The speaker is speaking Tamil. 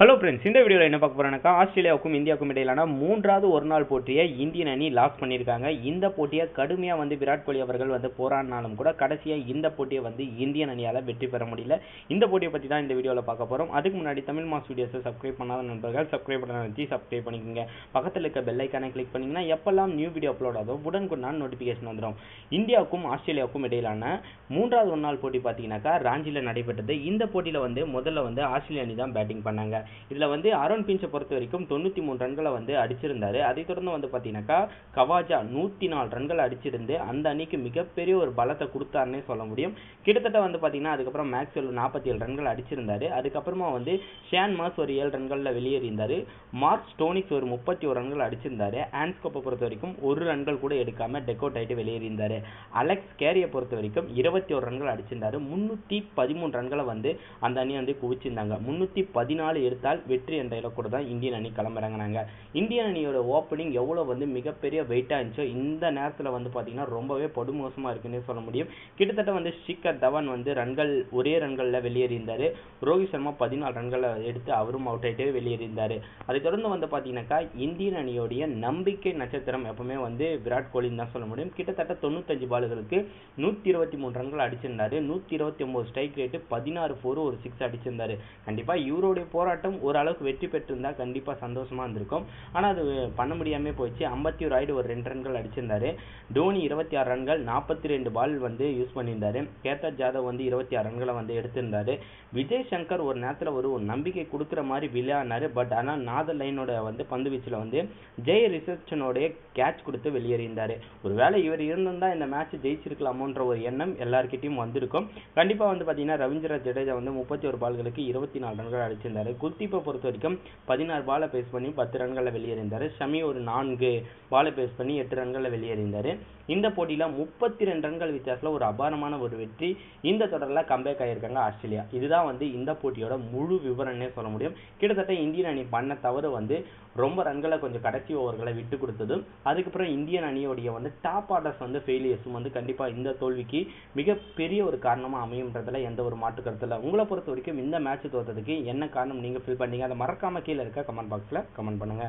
ஹலோ ஃப்ரெண்ட்ஸ் இந்த வீடியோவில் என்ன பார்க்க போறோம்னாக்கா ஆஸ்திரேலியாவுக்கும் இந்தியாவுக்கும் இடையிலான மூன்றாவது ஒரு நாள் போட்டியை இந்தியன் அணி லாஸ் பண்ணியிருக்காங்க. இந்த போட்டியை கடுமையாக வந்து விராட் கோலி அவர்கள் வந்து போராடினாலும் கூட கடைசியாக இந்த போட்டியை வந்து இந்தியன் அணியால் வெற்றி பெற முடியல. இந்த போட்டியை பற்றி தான் இந்த வீடியோவில் பார்க்க போகிறோம் அதுக்கு முன்னாடி தமிழ் மாஸ் வீடியோஸை சப்ஸ்கிரைப் பண்ணாத நண்பர்கள் சப்ஸ்கிரைப் பண்ண வச்சு சப்ஸ்கிரைப் பண்ணிக்கோங்க. பக்கத்தில் இருக்க பெல் கிளிக் பண்ணிங்கன்னா எப்பெல்லாம் நியூ வீடியோ அப்லோட் ஆகும் உடனுக்குடன் நோட்டிஃபிகேஷன் வந்துடும். இந்தியாவுக்கும் ஆஸ்திரேலியாவுக்கும் இடையிலான மூன்றாவது ஒரு நாள் போட்டி பார்த்தீங்கன்னாக்கா ராஞ்சியில் நடைபெற்றது. இந்த போட்டியில் வந்து முதல்ல வந்து ஆஸ்திரேலிய அணி தான் பேட்டிங் பண்ணாங்க. இதுல வந்து அருண் பிஞ்சை பொறுத்த வரைக்கும் தொண்ணூத்தி மூணு ரன்களை வந்து அடிச்சிருந்தாரு. அதை தொடர்ந்து வந்து பாத்தீங்கன்னாக்கா கவாஜா நூத்தி நாலு ரன்கள் அடிச்சிருந்து அந்த அணிக்கு மிகப்பெரிய ஒரு பலத்தை கொடுத்தாருன்னே சொல்ல முடியும். கிட்டத்தட்ட வந்து பாத்தீங்கன்னா அதுக்கப்புறம் மேக்ஸ்வெல் நாற்பத்தி ஏழு ரன்கள் அடிச்சிருந்தாரு. அதுக்கப்புறமா வந்து ஷேன் மாஸ் ஒரு ஏழு ரன்கள்ல வெளியேறியிருந்தாரு. மார்க் ஸ்டோனிக்ஸ் ஒரு முப்பத்தி ஒரு ரன்கள் அடிச்சிருந்தாரு. ஆன்ஸ்கோப்பை பொறுத்த வரைக்கும் ஒரு ரன்கள் கூட எடுக்காம டெக்கோட் அவுட் ஆயிட்டு வெளியேறியிருந்தாரு. அலெக்ஸ் கேரியை பொறுத்த வரைக்கும் இருபத்தி ஒரு ரன்கள் அடிச்சிருந்தாரு. முன்னூத்தி பதிமூணு ரன்களை வந்து அந்த அணி வந்து குவிச்சிருந்தாங்க. முன்னூத்தி பதினாலு எடுத்தால் வெற்றி என்ற இலக்கோடு தான் இந்தியன் அணி களமிறங்கினாங்க. இந்தியன் அணியோட ஓப்பனிங் எவ்வளோ வந்து மிகப்பெரிய வெயிட்டாக இருந்துச்சோ இந்த நேரத்தில் வந்து பார்த்தீங்கன்னா ரொம்பவே படுமோசமாக இருக்குன்னே சொல்ல முடியும். கிட்டத்தட்ட வந்து ஷிக்கர் தவான் வந்து ரன்கள் ஒரே ரன்களில் வெளியேறியிருந்தார். ரோஹித் சர்மா பதினாலு ரன்களை எடுத்து அவரும் அவுட் ஆகிட்டே வெளியேறியிருந்தார். அதை தொடர்ந்து வந்து பார்த்தீங்கன்னாக்கா இந்தியன் அணியோடைய நம்பிக்கை நட்சத்திரம் எப்பவுமே வந்து விராட் கோலின்னு தான் சொல்ல முடியும். கிட்டத்தட்ட தொண்ணூத்தஞ்சு பாலுகளுக்கு நூற்றி இருபத்தி மூணு ரன்கள் அடிச்சிருந்தாரு. நூற்றி இருபத்தி ஒம்பது ஸ்ட்ரைக் ரேட்டு பதினாறு ஃபோர் ஒரு சிக்ஸ் அடிச்சிருந்தாரு. கண்டிப்பாக இவருடைய போராட்டம் ஓரளவுக்கு வெற்றி பெற்றிருந்தா கண்டிப்பா சந்தோஷமா இருந்திருக்கும். ஆனா அது பண்ண முடியாம போயிடுச்சு. ஐம்பத்தி ஒரு ஆயிடு ஒரு ரெண்டு ரன்கள் அடிச்சிருந்தாரு. தோனி இருபத்தி ஆறு ரன்கள் நாற்பத்தி ரெண்டு பால் வந்து யூஸ் பண்ணியிருந்தாரு. கேத்தர் ஜாதவ் வந்து இருபத்தி ஆறு ரன்களை வந்து எடுத்திருந்தாரு. விஜய் சங்கர் ஒரு நேரத்துல ஒரு நம்பிக்கை கொடுக்குற மாதிரி விளையாடினாரு. பட் ஆனா நாதர் லைனோட வந்து பந்து வீச்சுல வந்து ஜெய ரிசப்ஷனோடைய கேட்ச் கொடுத்து வெளியேறியிருந்தாரு. ஒருவேளை இவர் இருந்திருந்தா இந்த மேட்ச் ஜெயிச்சிருக்கலாமோன்ற ஒரு எண்ணம் எல்லார்கிட்டயும் வந்திருக்கும். கண்டிப்பா வந்து பாத்தீங்கன்னா ரவீந்திர ஜடேஜா வந்து முப்பத்தி ஒரு பால்களுக்கு இருபத்தி நாலு ரன்கள் அடிச்சிருந்தாரு. குர்தீப்பை பொறுத்த வரைக்கும் பதினாறு பாலை பேஸ் பண்ணி பத்து ரன்களில் வெளியேறிந்தாரு. ஷமி ஒரு நான்கு பாலை பேஸ் பண்ணி எட்டு ரன்களில் வெளியேறிந்தாரு. இந்த போட்டியில முப்பத்தி ரெண்டு ரன்கள் வித்தியாசத்துல ஒரு அபாரமான ஒரு வெற்றி இந்த தொடர்ல கம்பேக் ஆயிருக்காங்க ஆஸ்திரேலியா. இதுதான் வந்து இந்த போட்டியோட முழு விவரம்னே சொல்ல முடியும். கிட்டத்தட்ட இந்தியன் அணி பண்ண தவறு வந்து ரொம்ப ரன்களை கொஞ்சம் கடைசி ஓவர்களை விட்டு கொடுத்ததும் அதுக்கப்புறம் இந்தியன் அணியோடைய வந்து டாப் ஆர்டர்ஸ் வந்து ஃபெயிலியர்ஸும் வந்து கண்டிப்பாக இந்த தோல்விக்கு மிகப்பெரிய ஒரு காரணமாக அமையும்ன்றதுல எந்த ஒரு மாற்று கருத்து இல்லை. உங்களை பொறுத்த வரைக்கும் இந்த மேட்ச் தோற்றதுக்கு என்ன காரணம்? நீங்கள் ஃபில் பண்ணீங்க. அதை மறக்காம கீழே இருக்க கமெண்ட் பாக்ஸ்ல கமெண்ட் பண்ணுங்க.